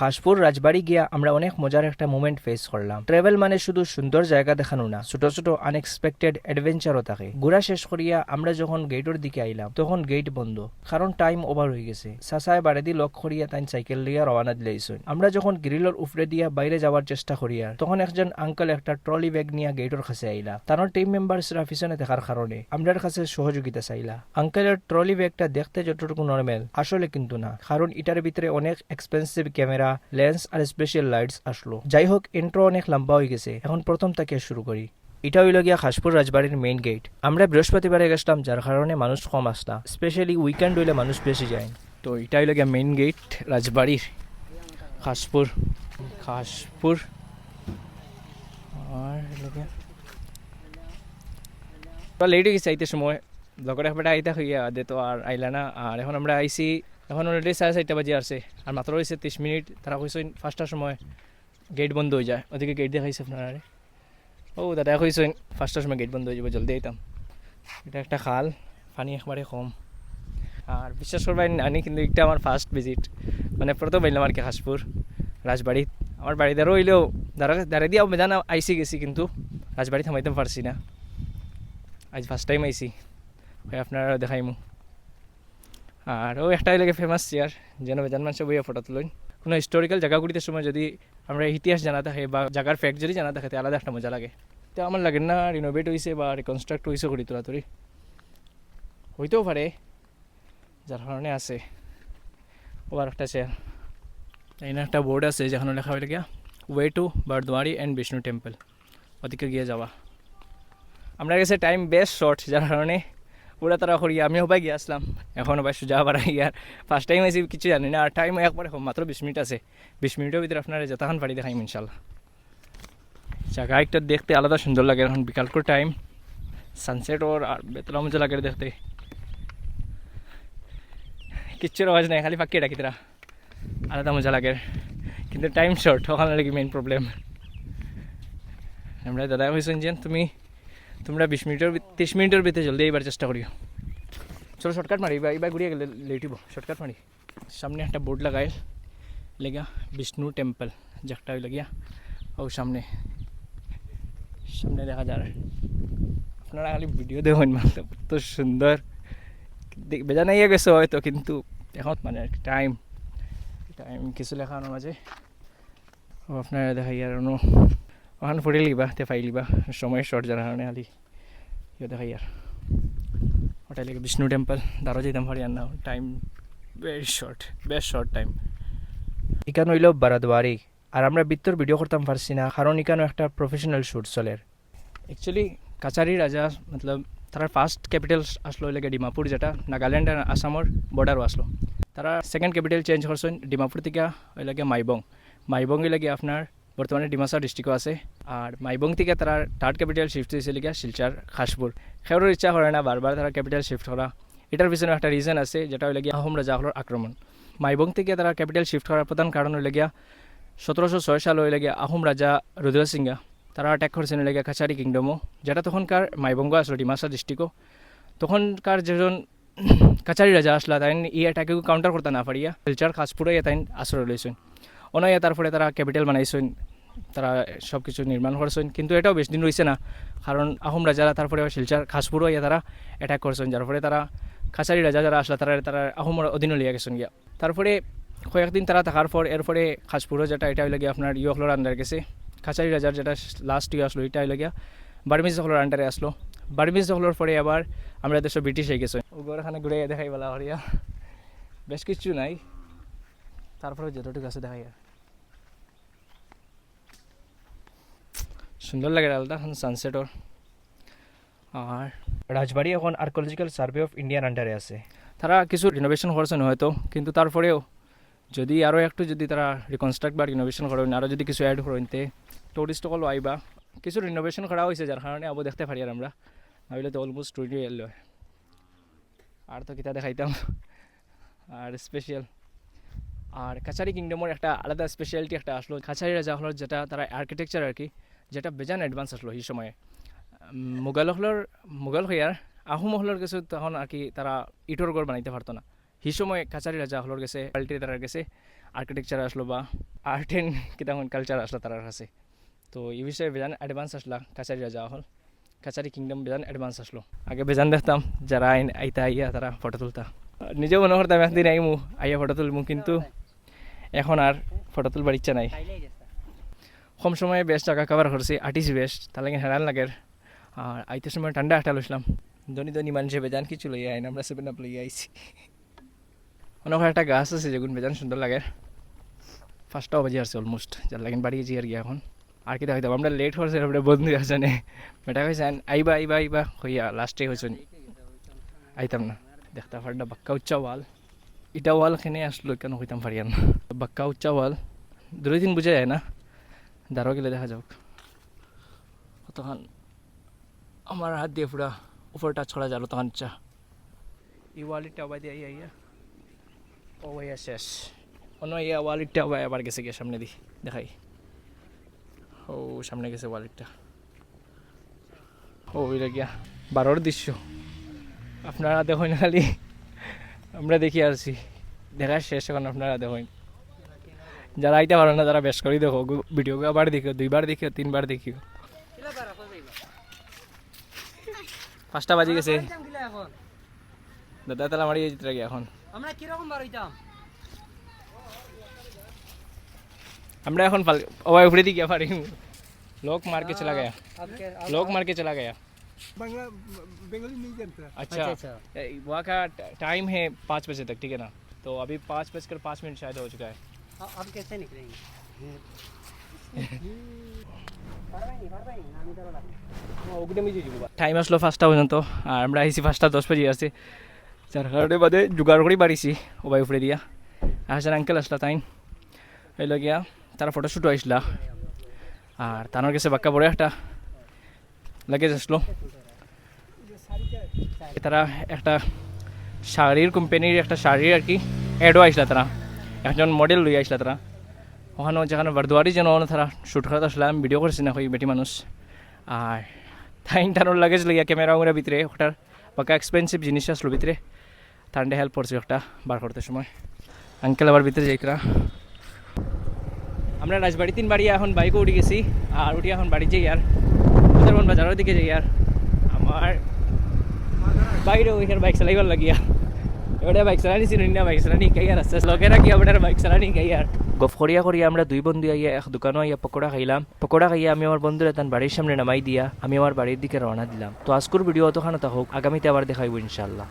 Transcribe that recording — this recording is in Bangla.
খাসপুর, রাজবাড়ি গিয়া আমরা অনেক মজার একটা মোমেন্ট ফেস করলাম। ট্রাভেল মানে শুধু সুন্দর জায়গা দেখানো না, ছোট ছোট আনএক্সপেক্টেড অ্যাডভেঞ্চারও থাকে। ঘোরা শেষ করিয়া আমরা যখন গেটের দিকে আইলাম, তখন গেট বন্ধ, কারণ টাইম ওভার হয়ে গেছে। সাসায় বাড়ি লক করিয়া তাই সাইকেল লিয়া রওনা দিলেইছেন আমরা যখন গ্রিলের উপরে দিয়া বাইরে যাওয়ার চেষ্টা করিয়া, তখন একজন আঙ্কেল একটা ট্রলি ব্যাগ নিয়ে গেটের কাছে আইলা। তার টিম মেম্বার্সরা পিছনে দেখার কারণে আমরার কাছে সহযোগিতা চাইলা। আঙ্কেলের ট্রলি ব্যাগটা দেখতে যতটুকু নর্মাল আসলে কিন্তু না, কারণ এটার ভিতরে অনেক এক্সপেন্সিভ ক্যামেরা লেন্স আর স্পেশাল লাইটস আসলো। যাই হোক ইন্ট্রো অনেক লম্বা হয়ে গেছে। এখন প্রথম থেকে শুরু করি। এটা হইল গিয়া খাসপুর রাজবাড়ির মেইন গেট আমরা বৃহস্পতিবারে গেছিলাম, যার কারণে মানুষ কম আসলা স্পেশালি উইকেন্ড হইলে মানুষ বেশি যায়। তো এটা হইল গিয়া মেইন গেট রাজবাড়ির খাসপুর। খাসপুর লেট হয়ে গেছে আইতে সময়। লগর একবারটা আইতে হইয়া দে তো আর আইলা না। আর এখন আমরা আইসি এখন অলরেডি সাড়ে চারটা বাজে আসছে আর মাত্র হয়েছে তিরিশ মিনিট। তারা কইসেন পাঁচটার সময় গেট বন্ধ হয়ে যায়। ওদিকে গেট দেখাইছে আপনারা ও দাদা কইসেন পাঁচটার সময় গেট বন্ধ হয়ে যাবে, জলদি আইতাম। এটা একটা খাল, পানি একবারে কম। আর বিশ্বাস করবেন আনি কিন্তু এটা আমার ফার্স্ট ভিজিট মানে প্রথম এলাম আর কি হাসপুর, রাজবাড়ি। আমার বাড়িতে আরও হইলেও দাঁড়া দাঁড়া দিয়ে জানা, আইসি গেছি কিন্তু রাজবাড়ি থামাইতে পারছি না। আজ ফার্স্ট টাইম আইসি আপনারা দেখাইমু। আর ও একটা লাগে ফেমাস চেয়ার যেন বেজান মানুষ বইয়া ফটো তুলেন। কোনো হিস্টোরিক্যাল জায়গাগুলিতে সময় যদি আমরা ইতিহাস জানা থাকে বা জায়গার ফ্যাক্ট যদি জানা থাকে আলাদা একটা মজা লাগে। তো আমার লাগে না রিনোভেট হয়েছে বা রিকনস্ট্রাক্ট হয়েছে করি তোলাতুলি হইতেও পারে, যার কারণে আছে। ওবার একটা চেয়ার এখানে একটা বোর্ড আছে যেখানে লেখা হয়ে গিয়া way to Baraduari and Vishnu temple ওদিকে গিয়ে যাওয়া। আমরা গেছে টাইম বেশ শর্ট যার কারণে পুরা তারা করি আমি সবাই গিয়ে আসলাম। এখন সবাই সোজা আবার ইয়ার ফার্স্ট টাইম আইসি কিছু জানি না। আর টাইম একবারে মাত্র বিশ মিনিট আছে। বিশ মিনিটের ভিতরে আপনারা যতক্ষণ পারি দেখাইম, ইনশাল্লাহ। জায়গা একটা দেখতে আলাদা সুন্দর লাগে। এখন বিকালকর টাইম সানসেট ওর আর বেতলা মজা লাগে দেখতে। কিচ্ছুর আওয়াজ নাই, খালি পাখি ডাকি তারা। আলাদা মজা লাগে। কিন্তু টাইম শর্ট ওখানে লাগে মেইন প্রবলেম আমরা দাদা কইছেন যে, তুমি তোমরা বিশ মিনিটের ভিত- তিরিশ মিনিটের ভিতরে জলদি এইবার চেষ্টা করিও। চলো শর্টকাট মারি, এবার এবার ঘুরিয়ে গেলে লেট হইব শর্টকাট মারি। সামনে একটা বোর্ড লাগাই। লেগা বিষ্ণু টেম্পল যেটা হইল গিয়া ও সামনে। সামনে দেখা যায় আপনারা খালি ভিডিও দেখুন মাত্র কত সুন্দর। দেখ- বেজানাই গেছে হয়তো, কিন্তু এখন মানে টাইম টাইম কিছু লেখানোর মাঝে। ও আপনারা দেখাই আর অন্য ওখানে ফুটে লিবা তে ফাই লিবা সময় শর্ট যার কারণে খালি ইয়ে দেখাই আর ওটাই লাগে বিষ্ণু টেম্পল দারো যেতাম পারি আর না টাইম ভেরি শর্ট বেশ শর্ট টাইম ইকান হইল বারাদবারি আর আমরা বিত্তর ভিডিও করতাম পারছি না কারণ ইকানো একটা প্রফেশনাল শ্যুট চলের অ্যাকচুয়ালি কাছারি রাজা মতলব তারা ফার্স্ট ক্যাপিটাল আসলো লাগে ডিমাপুর যেটা নাগাল্যান্ড আর আসামর বর্ডারও আসলো তারা সেকেন্ড ক্যাপিটাল চেঞ্জ করছেন ডিমাপুর থেকে ওই লাগে মাইবং মাইবং লাগে আপনার বর্তমানে ডিমাসা ডিস্ট্রিক্টও আছে। আর মাইবং থেকে তারা থার্ড ক্যাপিটাল শিফট হয়েছে লিগা শিলচার খাসপুর সেওর ইচ্ছা করে না বারবার তারা ক্যাপিটাল শিফট করা এটার পিছনে একটা রিজন আছে, যেটা হইলে গিয়া আহোম রাজাহলের আক্রমণ মাইবং থেকে তারা ক্যাপিটাল শিফট করার প্রধান কারণ হইলে গিয়া সতেরোশো ছয় সাল হইলে গিয়া আহোম রাজা রুদ্রসিংহা তারা অ্যাটাক করেছেন হইলে গিয়া কাছারি কিংডমও যেটা তখনকার মাইবঙ্গ আসলো ডিমাসা ডিস্ট্রিক্টও তখনকার যেজন কাছারি রাজা আসলা তাই এই অ্যাটাকে কাউন্টার করতে না পারিয়া শিলচার খাসপুরে তাই আশ্রয় লইছেন অনাইয়া তারপরে তারা ক্যাপিটাল বানাইছেন তারা সব কিছু নির্মাণ করছেন। কিন্তু এটাও বেশি দিন রয়েছে না। কারণ আহোম রাজারা তারপরে শিলচার, খাসপুরও ইয়া তারা অ্যাটাক করছেন। যার ফলে তারা কাছারি রাজা যারা আসলা, তারা তারা আহোমের অধীনে লিয়া গেছেন গিয়া। তারপরে কয়েকদিন তারা থাকার পর এরপরে খাসপুরও যেটা, এটা হইলে গিয়া আপনার ইয়কলোর আন্ডার গেছে। কাছারি রাজার যেটা লাস্ট ইয়ে আসলো, এটা হইলে গিয়া বার্মিজ হলের আন্ডারে আসলো। বার্মিজ হলের পরে আবার আমরা দেশ ব্রিটিশ হয়ে গেছে। ওখানে ঘুরে দেখাই বলা হরিয়া। বেশ কিছু নাই। তারপরে যতটুকু আছে দেখাই সুন্দর লাগে আলাদা এখন সানসেটর আর রাজবাড়ি এখন আর্কোলজিক্যাল সার্ভে অফ ইন্ডিয়ান আন্ডারে আছে। তারা কিছু রিনোভেশন করছেন হয়তো কিন্তু তারপরেও যদি আরও একটু যদি তারা রিকনস্ট্রাক্ট বা রিনোভেশন করেন আরও যদি কিছু অ্যাড করেন তে টুরিস্ট সকল আইবা কিছু রিনোভেশন করা হয়েছে যার কারণে আবু দেখতে পারি আর আমরা। নাহলে তো অলমোস্ট টুয়েন্টি এলো আর তো কিতা দেখাইতাম আর স্পেশাল আর কাছারি কিংডমের একটা আলাদা স্পেশালিটি একটা আসলো। কাছারি রাজা হলো যেটা তারা আর্কিটেকচার আর কি যেটা বেজান অ্যাডভান্স আসলো সেই সময়ে। উম, মোগল হইয়ার আহোম হলর কিছু তখন আর কি তারা ইটর গড় বানাইতে পারতো না। সেই সময় কাছারি রাজা হলর গেছে কোয়ালিটি তারা গেছে আর্কিটেকচার আসলো বা আর্ট অ্যান্ড কিতামন কালচার আসলো তার কাছে। তো এই বিষয়ে বেজান অ্যাডভান্স আসলা কাছারিয়া যাওয়া হল কাছারি কিংডম বেজান অ্যাডভান্স আসলো আগে বেজান দেখতাম যারা আইন আইতা আইয়া তারা ফটো তুলতা। নিজেও মনে করতাম একদিন আইমু আইয়া ফটো তুলমু কিন্তু এখন আর ফটো তুলবার ইচ্ছা নাই। কম সময়ে বেশ জায়গা কভার করছি আর্টিস্ট বেশ তার লাগে হেরান লাগে আর আইতে সময় ঠান্ডা একটা লইছিলাম। ধনী ধনী মানুষে বেজান কিছু লইয়া আইন, আমরা সেভেন আপ লইয়া আইছি। অনেক একটা গাছ আছে যেগুন বেজান সুন্দর লাগে। ফার্স্টটাও বাজে আসছে অলমোস্ট যার লাগেন বাড়িয়ে যাই আর কি এখন। আর কি দেখাইতাম আমরা লেট হয়েছে, আমরা বন্ধু আছে নে মেটা কইছেন আইবা আইবা আইবা, হইয়া লাস্টে হয়েছেন আইতাম না। দেখতে পারডা বাক্কা উচ্চা ওয়াল। ইটা ওয়াল খেনে আসলো কেন হইতাম পারিয়ান বাক্কা উচ্চা ওয়াল। দুই দিন বুঝা যায় না। দাঁড়ো গেলে দেখা যাক। তখন আমার হাত দিয়ে পুরা উপর টাচ করা যালো তখন চা এই ওয়ালিটা আবার দিয়ে আইয়া ও ভাইয়া শেষ। অন্য ইয়া ওয়ালিটটা আবার আবার গেছে গিয়ে সামনে দি দেখাই। ও সামনে গেছে ওয়ালিটটা ও ওইটা গিয়া বারোর দৃশ্য। আপনারা দেখুন খালি আমরা দেখি আসছি দেখা শেষ এখন আপনারা দেখুন যারা আইতে পারে না তারা বেশ করে দেখো ভিডিও আবার দেখিও দুইবার দেখিও তিনবার দেখিও পাঁচটা বাজে গেছে দাদা তালা মারিয়ে যেতে লাগে এখন আমরা কিরকম বার হইতাম আমরা এখন फाल ओए ऊपरी थी क्या फाड़ी लोग मार के चला गया आपके लोग मार के चला गया बांग्ला बंगाली नहीं जानता अच्छा अच्छा ए, वहाँ का टाइम है पाँच बजे तक ठीक है ना तो अभी पाँच बजकर पाँच मिनट शायद हो चुका है आ- आप कैसे निकलेंगे পারবাইনি পারবাইনি আমি ধরো লাগবে টাইম আসলো ফার্স্টটা পর্যন্ত আর আমরা আইসি ফার্স্টটা দশ বাজে আছে যার কারণে বাদে জোগাড় করে বাড়িছি ওবাই উপরে দিয়া আসার আঙ্কেল আসলা তাইন হইল গিয়া তারা ফটোশ্যুটও আইসলা আর তানোর কাছে বাক্কা বড় একটা লাগেজ আসলো তারা একটা শাড়ির কোম্পানির একটা শাড়ির আর কি অ্যাডও আইসলা তারা একজন মডেল লই আইসলা তারা ওখানে যেখানে বারদুয়ারি যেন তারা শ্যুট করাতে আসলাম ভিডিও করছি না বেটি মানুষ। আর তাই তানোর লাগেজ লইয়া ক্যামেরা উমেরা ভিতরে ওটার বাকা এক্সপেন্সিভ জিনিস আসলো ভিতরে তান্ডে হেল্প করছে একটা বার করতে সময়। আঙ্কেল আবার ভিতরে যাইকরা আমরা রাজবাড়ি তিন বাড়ি, এখন বাইকও উঠে গেছি, আর উঠে এখন বাড়ি যাই আর বাজারের দিকে যাই আর আমার বাইরে ওইখানে বাইক চালাইবার লাগিয়া এবারে বাইক চালানি চিনি না, বাইক চালানি কাই আর আছে। লগেরা কি আপনার বাইক চালানি কাই আর গফ করিয়া আমরা দুই বন্ধু আইয়া এক দোকানো আইয়া পকোড়া খাইলাম। পকোড়া খাইয়া আমি আমার বন্ধুরা তার বাড়ির সামনে নামাই দিয়া। আমি আমার বাড়ির দিকে রওনা দিলাম। তো আজকের ভিডিও অতখানে তা হোক আগামীতে আবার দেখাইব ইনশাল্লাহ